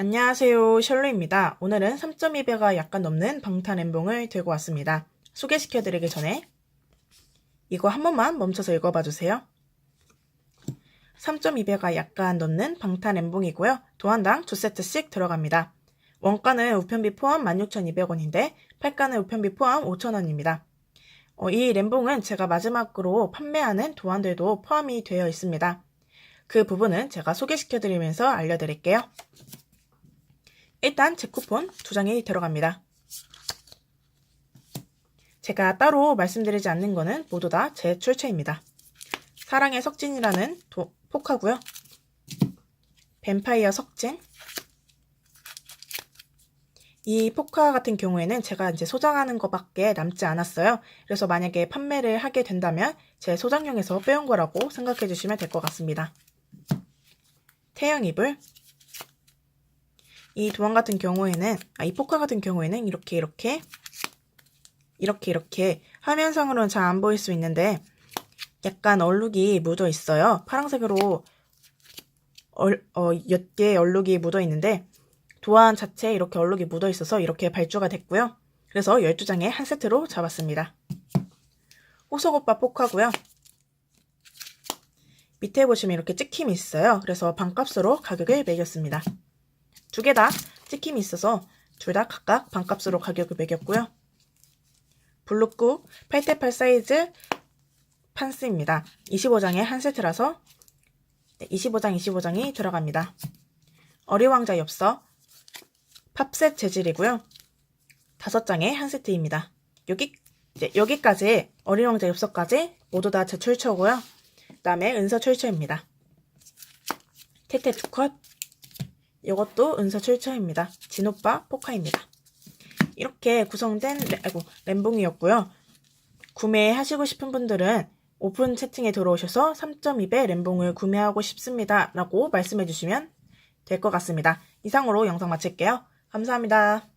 안녕하세요. 셜로입니다. 오늘은 3.2배가 약간 넘는 방탄 엠봉을 들고 왔습니다. 소개시켜드리기 전에 이거 한 번만 멈춰서 읽어봐 주세요. 3.2배가 약간 넘는 방탄 엠봉이고요. 도안당 2세트씩 들어갑니다. 원가는 우편비 포함 16,200원인데 팔가는 우편비 포함 5,000원입니다. 어, 이 램봉은 제가 마지막으로 판매하는 도안들도 포함이 되어 있습니다. 그 부분은 제가 소개시켜드리면서 알려드릴게요. 일단 제 쿠폰 두 장이 들어갑니다. 제가 따로 말씀드리지 않는 거는 모두 다 제 출처입니다. 사랑의 석진이라는 도, 포카고요. 뱀파이어 석진. 이 포카 같은 경우에는 제가 이제 소장하는 것밖에 남지 않았어요. 그래서 만약에 판매를 하게 된다면 제 소장용에서 빼온 거라고 생각해 주시면 될 것 같습니다. 태양 이불. 이 도안 같은 경우에는, 아, 이 포카 같은 경우에는 이렇게, 이렇게, 이렇게, 이렇게, 화면상으로는 잘 안 보일 수 있는데, 약간 얼룩이 묻어 있어요. 파란색으로, 얼, 어, 몇 개의 얼룩이 묻어 있는데, 도안 자체에 이렇게 얼룩이 묻어 있어서 이렇게 발주가 됐고요. 그래서 12장에 한 세트로 잡았습니다. 호석오빠 포카고요. 밑에 보시면 이렇게 찍힘이 있어요. 그래서 반값으로 가격을 매겼습니다. 두 개 다 찍힘이 있어서 둘 다 각각 반값으로 가격을 매겼고요. 블루국 8대8 사이즈 판스입니다. 25장에 한 세트라서 25장 25장이 들어갑니다. 어리왕자 엽서 팝셋 재질이고요. 5장에 한 세트입니다. 여기 여기까지 어리왕자 엽서까지 모두 다 제 출처고요. 그 다음에 은서 출처입니다. 테테 두 컷 이것도 은서 출처입니다. 진오빠 포카입니다. 이렇게 구성된 레, 아이고, 램봉이었고요. 구매하시고 싶은 분들은 오픈 채팅에 들어오셔서 3.2배 램봉을 구매하고 싶습니다. 라고 말씀해 주시면 될 것 같습니다. 이상으로 영상 마칠게요. 감사합니다.